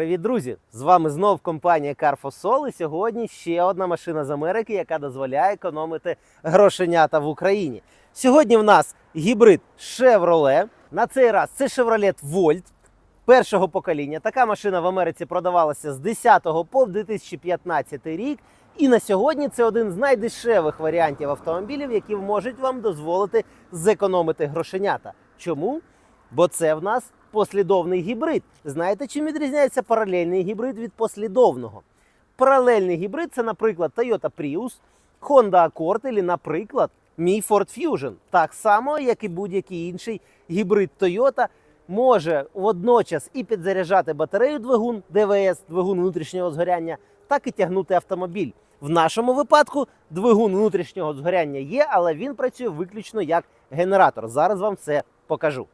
Привіт, друзі! З вами знов компанія Carfosol і сьогодні ще одна машина з Америки, яка дозволяє економити грошенята в Україні. Сьогодні в нас гібрид Chevrolet. На цей раз це Chevrolet Volt першого покоління. Така машина в Америці продавалася з 10 по 2015 рік. І на сьогодні це один з найдешевих варіантів автомобілів, які можуть вам дозволити зекономити грошенята. Чому? Бо це в нас послідовний гібрид. Знаєте, чим відрізняється паралельний гібрид від послідовного? Паралельний гібрид це, наприклад, Toyota Prius, Honda Accord, або, наприклад, мій Ford Fusion. Так само, як і будь-який інший гібрид Toyota, може водночас і підзаряджати батарею двигун ДВС, двигун внутрішнього згоряння, так і тягнути автомобіль. В нашому випадку двигун внутрішнього згоряння є, але він працює виключно як генератор. Зараз вам це покажу.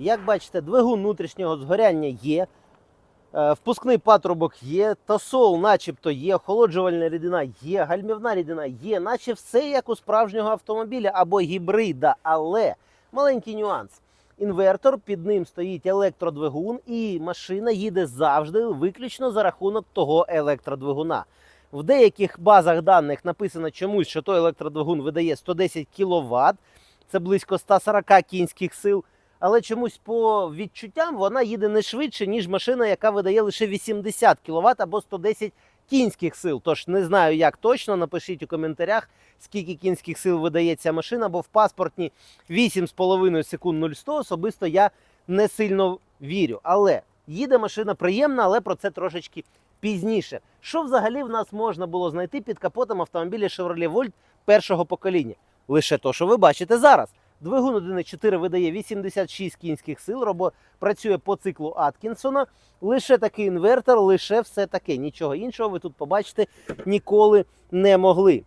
Як бачите, двигун внутрішнього згоряння є, е, впускний патрубок є, тосол начебто є, охолоджувальна рідина є, гальмівна рідина є, наче все як у справжнього автомобіля або гібрида. Але маленький нюанс. Інвертор, під ним стоїть електродвигун, і машина їде завжди виключно за рахунок того електродвигуна. В деяких базах даних написано чомусь, що той електродвигун видає 110 кВт, це близько 140 кінських сил. Але чомусь по відчуттям вона їде не швидше, ніж машина, яка видає лише 80 кВт або 110 кінських сил. Тож не знаю, як точно. Напишіть у коментарях, скільки кінських сил видає ця машина, бо в паспортні 8,5 секунд 0100 особисто я не сильно вірю. Але їде машина приємна, але про це трошечки пізніше. Що взагалі в нас можна було знайти під капотом автомобіля Chevrolet Volt першого покоління? Лише то, що ви бачите зараз. Двигун 1.4 видає 86 кінських сил, робо працює по циклу Аткінсона. Лише такий інвертор, лише все таке. Нічого іншого ви тут побачити ніколи не могли.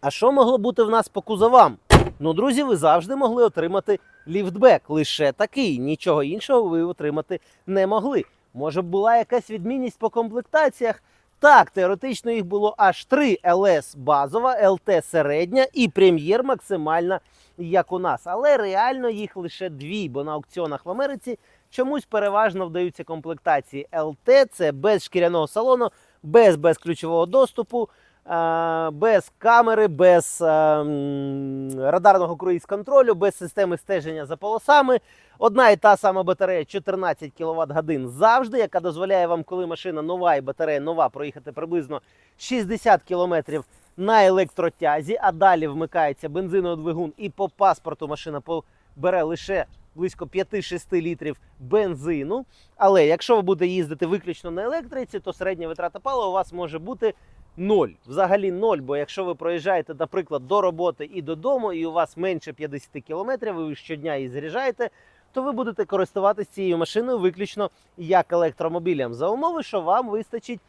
А що могло бути в нас по кузовам? Ну, друзі, ви завжди могли отримати ліфтбек. Лише такий. Нічого іншого ви отримати не могли. Може, була якась відмінність по комплектаціях? Так, теоретично їх було аж три LS базова, ЛТ середня і прем'єр максимальна, як у нас. Але реально їх лише дві, бо на аукціонах в Америці чомусь переважно вдаються комплектації ЛТ, це без шкіряного салону, без безключового доступу, без камери, без е, радарного круїз-контролю, без системи стеження за полосами. Одна і та сама батарея 14 кВт годин завжди, яка дозволяє вам, коли машина нова і батарея нова, проїхати приблизно 60 км на електротязі, а далі вмикається бензиновий двигун, і по паспорту машина бере лише близько 5-6 літрів бензину. Але якщо ви будете їздити виключно на електриці, то середня витрата палива у вас може бути ноль. Взагалі ноль. Бо якщо ви проїжджаєте, наприклад, до роботи і додому, і у вас менше 50 кілометрів, ви щодня її заряджаєте, то ви будете користуватися цією машиною виключно як електромобілем за умови, що вам вистачить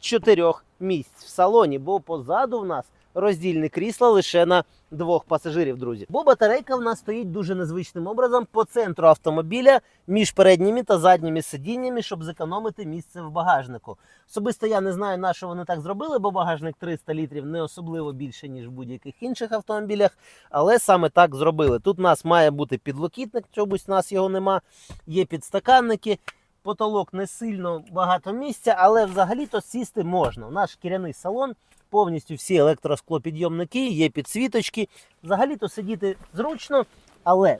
чотирьох місць в салоні, бо позаду в нас роздільне крісло лише на двох пасажирів, друзі. Бо батарейка в нас стоїть дуже незвичним образом по центру автомобіля між передніми та задніми сидіннями, щоб зекономити місце в багажнику. Особисто я не знаю, на що вони так зробили, бо багажник 300 літрів не особливо більше, ніж в будь-яких інших автомобілях. Але саме так зробили. Тут у нас має бути підлокітник, чомусь у нас його нема. Є підстаканники. Потолок не сильно багато місця, але взагалі-то сісти можна. Наш шкіряний салон, повністю всі електросклопідйомники, є підсвіточки. Взагалі-то сидіти зручно, але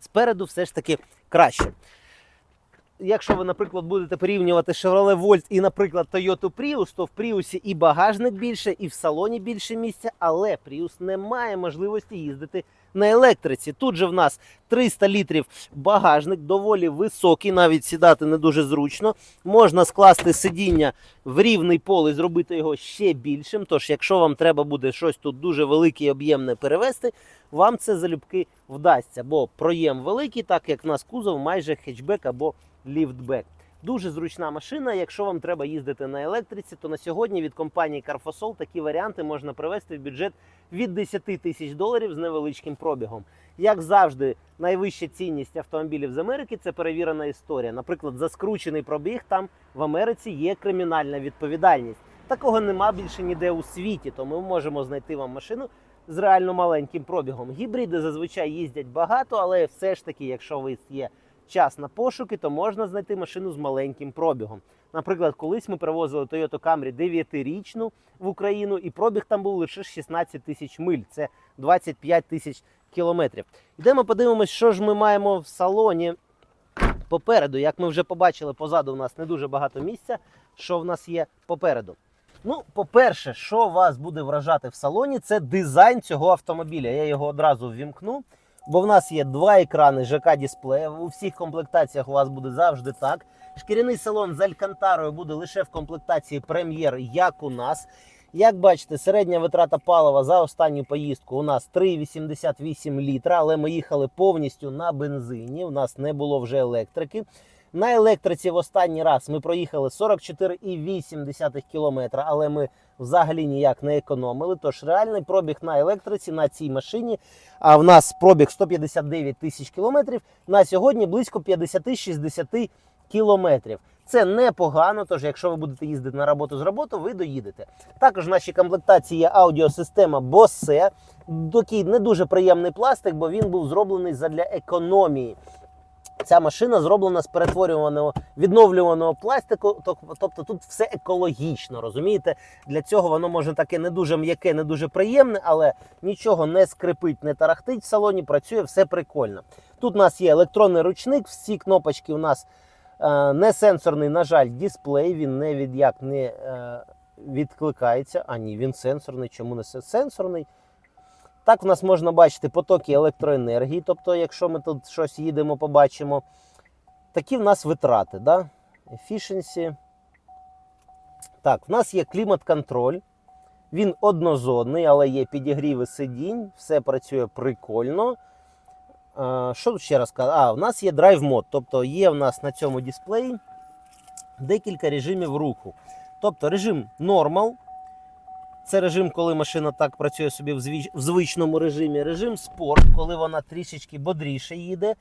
спереду все ж таки краще. Якщо ви, наприклад, будете порівнювати Chevrolet Volt і, наприклад, Toyota Prius, то в Prius і багажник більше, і в салоні більше місця, але Prius не має можливості їздити на електриці. Тут же в нас 300 літрів багажник, доволі високий, навіть сідати не дуже зручно. Можна скласти сидіння в рівний пол і зробити його ще більшим. Тож, якщо вам треба буде щось тут дуже велике і об'ємне перевести, вам це залюбки вдасться, бо проєм великий, так як в нас кузов майже хетчбек або ліфтбек. Дуже зручна машина. Якщо вам треба їздити на електриці, то на сьогодні від компанії Carfosol такі варіанти можна привести в бюджет від 10 тисяч доларів з невеличким пробігом. Як завжди, найвища цінність автомобілів з Америки це перевірена історія. Наприклад, за скручений пробіг там в Америці є кримінальна відповідальність. Такого нема більше ніде у світі, то ми можемо знайти вам машину з реально маленьким пробігом. Гібриди зазвичай їздять багато, але все ж таки, якщо ви є час на пошуки, то можна знайти машину з маленьким пробігом. Наприклад, колись ми привозили Toyota Camry 9-річну в Україну, і пробіг там був лише 16 тисяч миль. Це 25 тисяч кілометрів. Йдемо подивимось, що ж ми маємо в салоні попереду. Як ми вже побачили, позаду у нас не дуже багато місця. Що в нас є попереду? Ну, по-перше, що вас буде вражати в салоні, це дизайн цього автомобіля. Я його одразу ввімкну. Бо в нас є два екрани ЖК дисплея. У всіх комплектаціях у вас буде завжди так. Шкіряний салон з алькантарою буде лише в комплектації прем'єр, як у нас. Як бачите, середня витрата палива за останню поїздку у нас 3,88 літра, але ми їхали повністю на бензині. У нас не було вже електрики. На електриці в останній раз ми проїхали 44,8 км, але ми взагалі ніяк не економили. Тож реальний пробіг на електриці на цій машині, а в нас пробіг 159 тисяч кілометрів, на сьогодні близько 50-60 кілометрів. Це непогано, тож якщо ви будете їздити на роботу з роботи, ви доїдете. Також в нашій комплектації є аудіосистема Bose. Такий не дуже приємний пластик, бо він був зроблений задля економії. Ця машина зроблена з перетворюваного відновлюваного пластику, тобто тут все екологічно, розумієте? Для цього воно може таке не дуже м'яке, не дуже приємне, але нічого не скрипить, не тарахтить в салоні, працює все прикольно. Тут у нас є електронний ручник, всі кнопочки у нас е, не сенсорний, на жаль, дисплей, він не від як не е, відкликається. А ні, він сенсорний. Чому не сенсорний? Так, в нас можна бачити потоки електроенергії. Тобто, якщо ми тут щось їдемо, побачимо. Такі в нас витрати. Да? Efficiency. Так, в нас є клімат-контроль. Він однозонний, але є підігріви сидінь, все працює прикольно. А, що ще раз сказати? А, в нас є драйв мод, тобто є в нас на цьому дисплеї декілька режимів руху. Тобто режим Normal, це режим, коли машина так працює собі в, звич- в звичному режимі. Режим спорт, коли вона трішечки бодріше їде.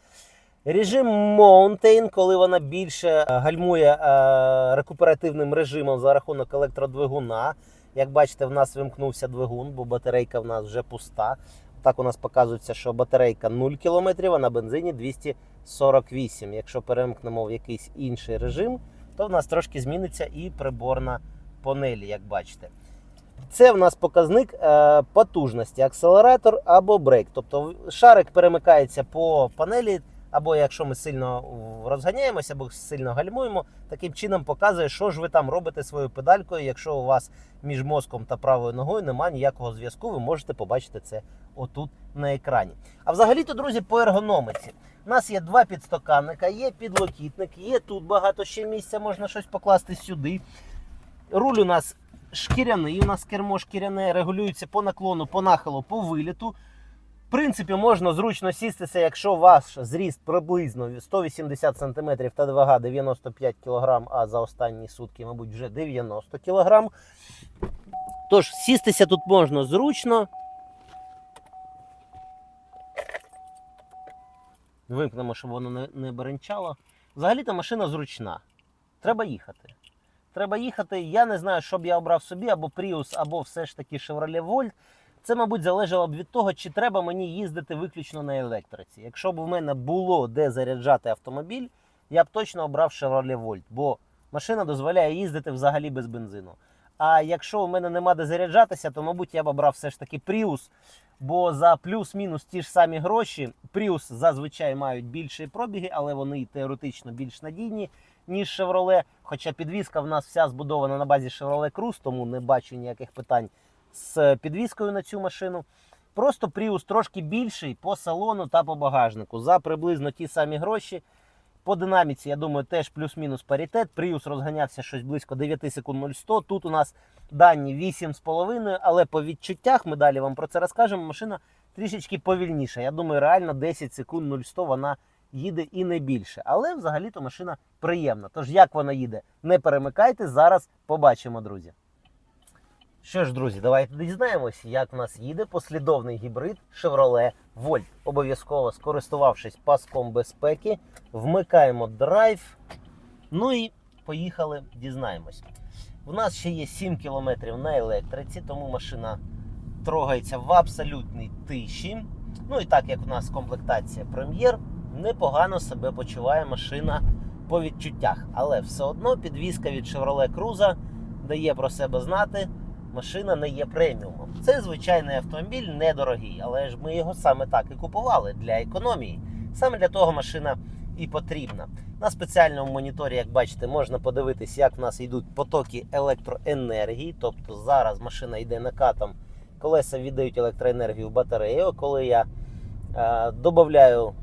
Режим Mountain, коли вона більше е, гальмує е, рекуперативним режимом за рахунок електродвигуна. Як бачите, в нас вимкнувся двигун, бо батарейка в нас вже пуста. Так у нас показується, що батарейка 0 км, а на бензині 248. Якщо перемкнемо в якийсь інший режим, то в нас трошки зміниться і приборна панель, як бачите. Це в нас показник е, потужності, акселератор або брейк. Тобто шарик перемикається по панелі, або якщо ми сильно розганяємося, або сильно гальмуємо, таким чином показує, що ж ви там робите своєю педалькою. Якщо у вас між мозком та правою ногою немає ніякого зв'язку, ви можете побачити це отут на екрані. А взагалі-то, друзі, по ергономиці. У нас є два підстаканника, є підлокітник, є тут багато ще місця, можна щось покласти сюди. Руль у нас шкіряний, у нас кермо шкіряне, регулюється по наклону, по нахилу, по виліту. В принципі, можна зручно сістися, якщо ваш зріст приблизно 180 см та вага 95 кг, а за останні сутки, мабуть, вже 90 кг. Тож, сістися тут можна зручно. Вимкнемо, щоб воно не, беренчало. Взагалі-то машина зручна. Треба їхати. Треба їхати. Я не знаю, що б я обрав собі, або Prius, або все ж таки Chevrolet Volt. Це, мабуть, залежало б від того, чи треба мені їздити виключно на електриці. Якщо б у мене було де заряджати автомобіль, я б точно обрав Chevrolet Volt, бо машина дозволяє їздити взагалі без бензину. А якщо у мене нема де заряджатися, то, мабуть, я б обрав все ж таки Prius, бо за плюс-мінус ті ж самі гроші Prius зазвичай мають більші пробіги, але вони теоретично більш надійні, ніж Chevrolet. Хоча підвізка в нас вся збудована на базі Chevrolet Cruze, тому не бачу ніяких питань з підвіскою на цю машину. Просто Prius трошки більший по салону та по багажнику. За приблизно ті самі гроші. По динаміці, я думаю, теж плюс-мінус паритет. Prius розганявся щось близько 9 секунд 0100. Тут у нас дані 8,5, але по відчуттях, ми далі вам про це розкажемо, машина трішечки повільніша. Я думаю, реально 10 секунд 0100 вона їде і не більше. Але взагалі-то машина приємна. Тож як вона їде, не перемикайте, зараз побачимо, друзі. Що ж, друзі, давайте дізнаємося, як в нас їде послідовний гібрид Chevrolet Volt. Обов'язково скористувавшись паском безпеки, вмикаємо драйв. Ну і поїхали, дізнаємось. У нас ще є 7 км на електриці, тому машина трогається в абсолютній тиші. Ну і так як у нас комплектація прем'єр, непогано себе почуває машина по відчуттях. Але все одно підвізка від Chevrolet Cruze дає про себе знати. Машина не є преміумом. Це звичайний автомобіль недорогий, але ж ми його саме так і купували для економії. Саме для того машина і потрібна. На спеціальному моніторі, як бачите, можна подивитись, як в нас йдуть потоки електроенергії. Тобто зараз машина йде накатом, колеса віддають електроенергію батарею. Коли я е, додаю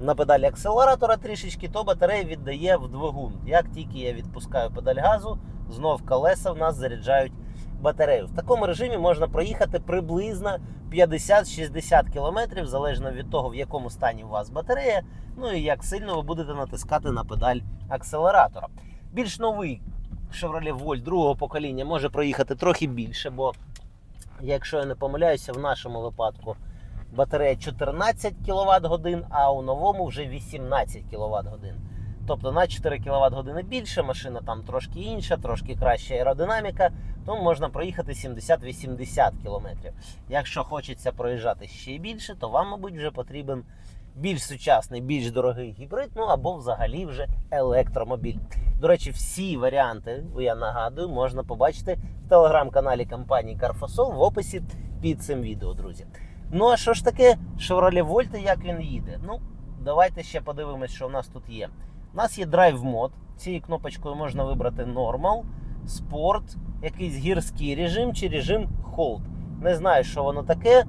на педалі акселератора трішечки, то батарея віддає в двигун. Як тільки я відпускаю педаль газу, знов колеса в нас заряджають батарею. В такому режимі можна проїхати приблизно 50-60 км, залежно від того, в якому стані у вас батарея, ну і як сильно ви будете натискати на педаль акселератора. Більш новий Chevrolet Volt другого покоління може проїхати трохи більше, бо, якщо я не помиляюся, в нашому випадку батарея 14 кВт годин, а у новому вже 18 кВт годин. Тобто на 4 кВт години більше, машина там трошки інша, трошки краща аеродинаміка, тому можна проїхати 70-80 км. Якщо хочеться проїжджати ще більше, то вам, мабуть, вже потрібен більш сучасний, більш дорогий гібрид, ну або взагалі вже електромобіль. До речі, всі варіанти, я нагадую, можна побачити в телеграм-каналі компанії Carfosol в описі під цим відео, друзі. Ну а що ж таке Chevrolet Volt як він їде? Ну, давайте ще подивимось, що в нас тут є. У нас є Drive мод. Цією кнопочкою можна вибрати Normal, Sport, якийсь гірський режим чи режим Hold. Не знаю, що воно таке.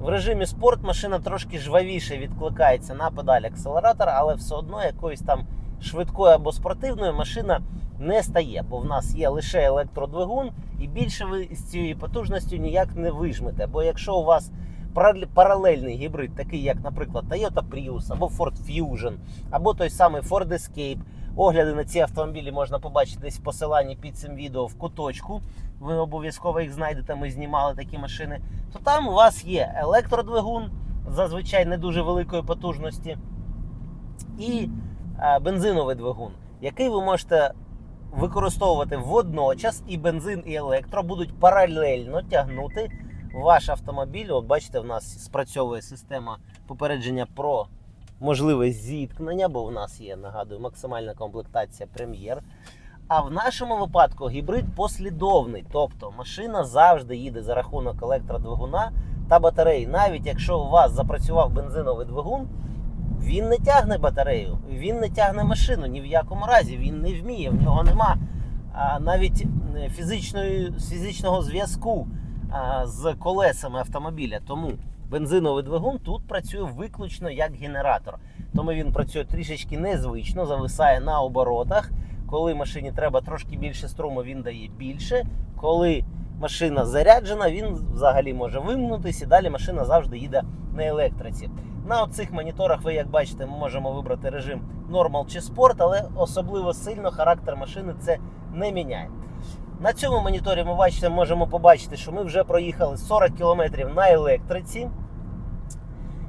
В режимі спорт машина трошки жвавіше відкликається на педаль акселератора, але все одно якоюсь там швидкою або спортивною машина не стає, бо в нас є лише електродвигун, і більше ви з цією потужністю ніяк не вижмете. Бо якщо у вас паралельний гібрид, такий як, наприклад, Toyota Prius або Ford Fusion, або той самий Ford Escape, огляди на ці автомобілі можна побачити десь в посиланні під цим відео в куточку. Ви обов'язково їх знайдете. Ми знімали такі машини. То там у вас є електродвигун, зазвичай не дуже великої потужності, і е, бензиновий двигун, який ви можете використовувати водночас, і бензин, і електро будуть паралельно тягнути ваш автомобіль. От бачите, в нас спрацьовує система попередження про можливе зіткнення, бо у нас є, нагадую, максимальна комплектація прем'єр. А в нашому випадку гібрид послідовний, тобто машина завжди їде за рахунок електродвигуна та батареї. Навіть якщо у вас запрацював бензиновий двигун, він не тягне батарею, він не тягне машину ні в якому разі. Він не вміє, в нього нема а, навіть е, фізичної, фізичного зв'язку з колесами автомобіля. Тому бензиновий двигун тут працює виключно як генератор. Тому він працює трішечки незвично, зависає на оборотах. Коли машині треба трошки більше струму, він дає більше. Коли машина заряджена, він взагалі може вимкнутися, і далі машина завжди їде на електриці. На оцих моніторах ви, як бачите, ми можемо вибрати режим Normal чи Sport, але особливо сильно характер машини це не міняє. На цьому моніторі ми бачите, можемо побачити, що ми вже проїхали 40 км на електриці.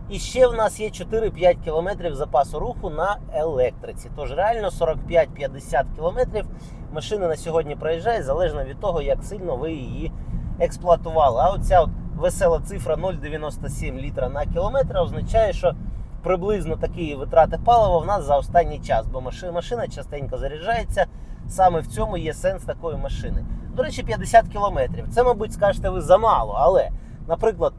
І ще в нас є 4-5 км запасу руху на електриці. Тож реально 45-50 км машина на сьогодні проїжджає, залежно від того, як сильно ви її експлуатували. А оця от весела цифра 0,97 літра на кілометр означає, що приблизно такі витрати палива в нас за останній час, бо машина частенько заряджається. Саме в цьому є сенс такої машини. До речі, 50 кілометрів. Це, мабуть, скажете ви замало, але, наприклад,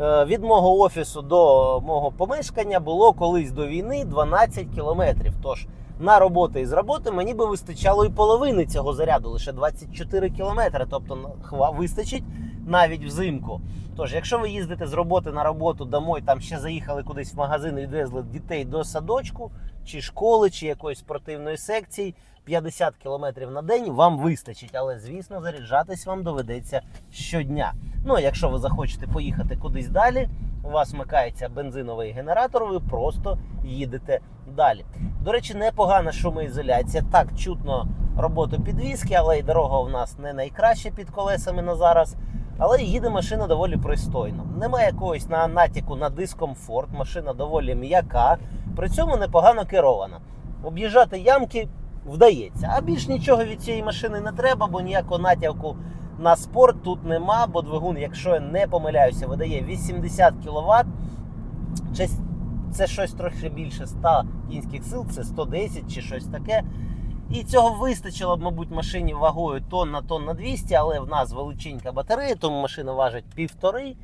е, від мого офісу до мого помешкання було колись до війни 12 кілометрів. Тож на роботу і з роботи мені би вистачало і половини цього заряду, лише 24 кілометри. Тобто вистачить навіть взимку. Тож, якщо ви їздите з роботи на роботу домой, там ще заїхали кудись в магазин і відвезли дітей до садочку, чи школи, чи якоїсь спортивної секції, 50 кілометрів на день вам вистачить. Але, звісно, заряджатись вам доведеться щодня. Ну, а якщо ви захочете поїхати кудись далі, у вас вмикається бензиновий генератор, ви просто їдете далі. До речі, непогана шумоізоляція. Так чутно роботу підвіски, але й дорога у нас не найкраща під колесами на зараз. Але їде машина доволі пристойно. Немає якогось на натяку на дискомфорт, машина доволі м'яка, при цьому непогано керована. Об'їжджати ямки вдається. А більш нічого від цієї машини не треба, бо ніякого натяку На спорт тут нема, бо двигун, якщо я не помиляюся, видає 80 кВт. Це щось трохи більше 100 кінських сил, це 110 чи щось таке. І цього вистачило б, мабуть, машині вагою тонн на тонн на 200, але в нас величенька батарея, тому машина важить півтори,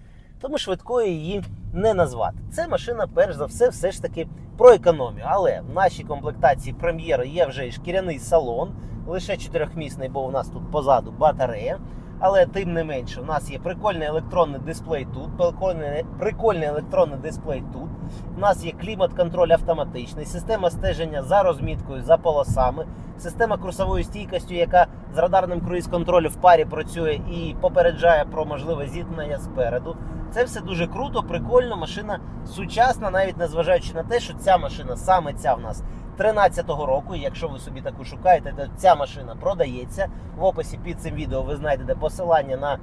тому швидкою її не назвати. Це машина, перш за все, все ж таки про економію. Але в нашій комплектації прем'єри є вже і шкіряний салон, лише чотирьохмісний, бо у нас тут позаду батарея. Але тим не менше, у нас є прикольний електронний дисплей тут, прикольний, прикольний електронний дисплей тут. У нас є клімат-контроль автоматичний, система стеження за розміткою, за полосами, система курсової стійкості, яка з радарним круїз-контролю в парі працює і попереджає про можливе зіткнення спереду. Це все дуже круто, прикольно. Машина сучасна, навіть незважаючи на те, що ця машина саме ця в нас 13-го року. Якщо ви собі таку шукаєте, то ця машина продається. В описі під цим відео ви знайдете посилання на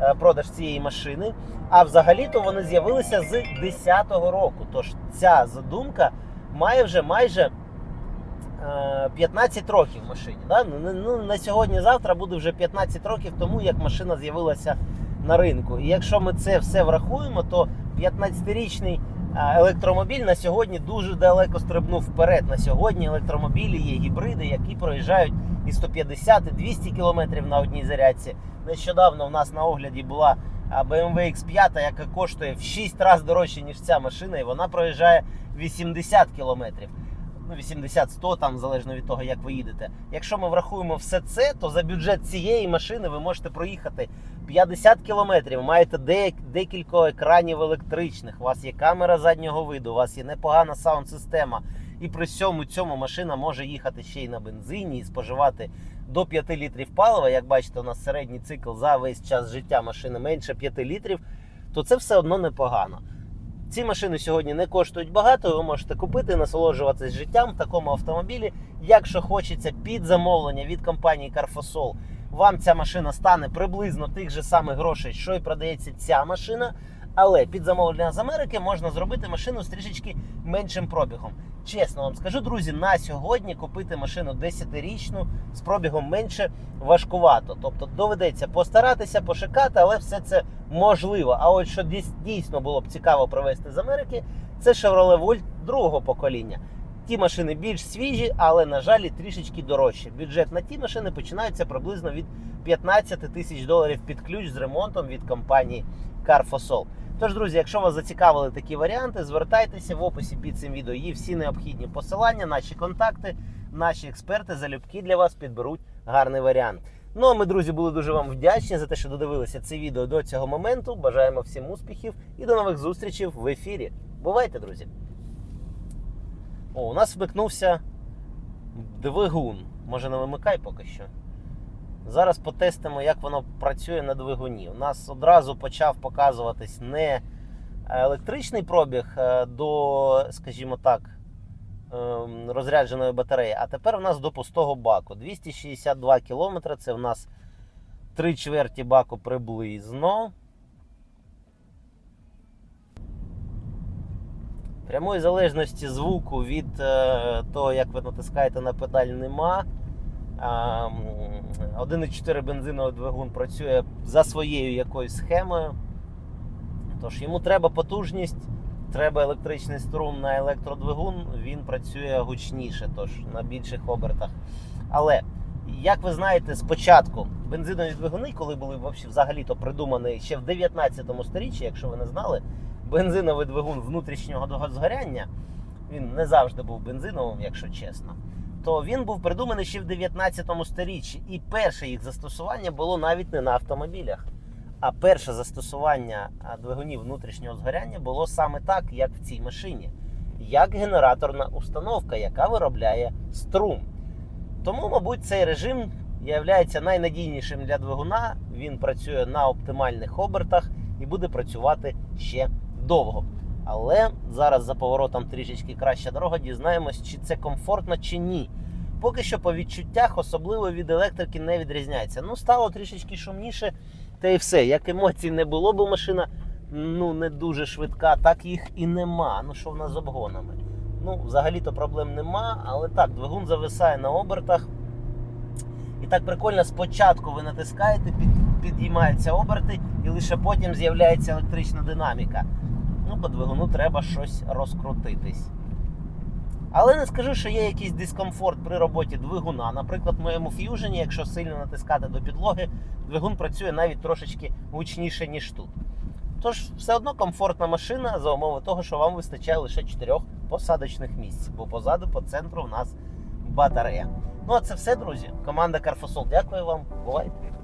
е, продаж цієї машини. А взагалі-то вони з'явилися з 10-го року. Тож ця задумка має вже майже е, 15 років машині. Да? Ну, ну, на сьогодні-завтра буде вже 15 років тому, як машина з'явилася на ринку. І якщо ми це все врахуємо, то 15-річний електромобіль на сьогодні дуже далеко стрибнув вперед. На сьогодні електромобілі є гібриди, які проїжджають і 150, і 200 км на одній зарядці. Нещодавно в нас на огляді була BMW X5, яка коштує в 6 разів дорожче, ніж ця машина, і вона проїжджає 80 км. Ну, 80-100, там залежно від того, як ви їдете. Якщо ми врахуємо все це, то за бюджет цієї машини ви можете проїхати 50 кілометрів. Маєте декілька екранів електричних. У вас є камера заднього виду, у вас є непогана саунд-система. І при всьому цьому машина може їхати ще й на бензині і споживати до 5 літрів палива. Як бачите, у нас середній цикл за весь час життя машини менше 5 літрів, то це все одно непогано. Ці машини сьогодні не коштують багато, ви можете купити, насолоджуватись життям в такому автомобілі. Якщо хочеться під замовлення від компанії Carfosol, вам ця машина стане приблизно тих же самих грошей, що і продається ця машина. Але під замовлення з Америки можна зробити машину з трішечки меншим пробігом. Чесно вам скажу, друзі, на сьогодні купити машину 10-річну з пробігом менше важкувато. Тобто доведеться постаратися, пошукати, але все це можливо. А от що дійсно було б цікаво провести з Америки, це Chevrolet Volt другого покоління. Ті машини більш свіжі, але, на жаль, трішечки дорожчі. Бюджет на ті машини починається приблизно від 15 тисяч доларів під ключ з ремонтом від компанії Carfosol. Тож, друзі, якщо вас зацікавили такі варіанти, звертайтеся в описі під цим відео. Є всі необхідні посилання, наші контакти, наші експерти залюбки для вас підберуть гарний варіант. Ну а ми, друзі, були дуже вам вдячні за те, що додивилися це відео до цього моменту. Бажаємо всім успіхів і до нових зустрічей в ефірі. Бувайте, друзі! О, у нас вмикнувся двигун. Може не вимикай поки що. Зараз потестимо, як воно працює на двигуні. У нас одразу почав показуватись не електричний пробіг е, до, скажімо так, ем, розрядженої батареї, а тепер у нас до пустого баку. 262 км це в нас 3 чверті баку приблизно. Прямої залежності звуку від е, того, як ви натискаєте на педаль, нема. 1,4 бензиновий двигун працює за своєю якоюсь схемою. Тож йому треба потужність, треба електричний струм на електродвигун, він працює гучніше, тож на більших обертах. Але, як ви знаєте, спочатку бензинові двигуни, коли були взагалі-то придумані ще в 19 сторіччі, якщо ви не знали, бензиновий двигун внутрішнього згоряння, він не завжди був бензиновим, якщо чесно то він був придуманий ще в 19 сторіччі. І перше їх застосування було навіть не на автомобілях. А перше застосування двигунів внутрішнього згоряння було саме так, як в цій машині, як генераторна установка, яка виробляє струм. Тому, мабуть, цей режим є найнадійнішим для двигуна. Він працює на оптимальних обертах і буде працювати ще довго. Але зараз за поворотом трішечки краща дорога, дізнаємось, чи це комфортно, чи ні. Поки що по відчуттях, особливо від електрики, не відрізняється. Ну, стало трішечки шумніше, та й все. Як емоцій не було, бо машина ну, не дуже швидка, так їх і нема. Ну, що в нас з обгонами? Ну, взагалі-то проблем нема, але так, двигун зависає на обертах. І так прикольно, спочатку ви натискаєте, під підіймаються оберти, і лише потім з'являється електрична динаміка. Ну, по двигуну треба щось розкрутитись. Але не скажу, що є якийсь дискомфорт при роботі двигуна. Наприклад, в моєму ф'южені, якщо сильно натискати до підлоги, двигун працює навіть трошечки гучніше, ніж тут. Тож, все одно комфортна машина за умови того, що вам вистачає лише 4 посадочних місць, бо позаду по центру в нас батарея. Ну а це все, друзі. Команда Carfosol. Дякую вам. Бувайте.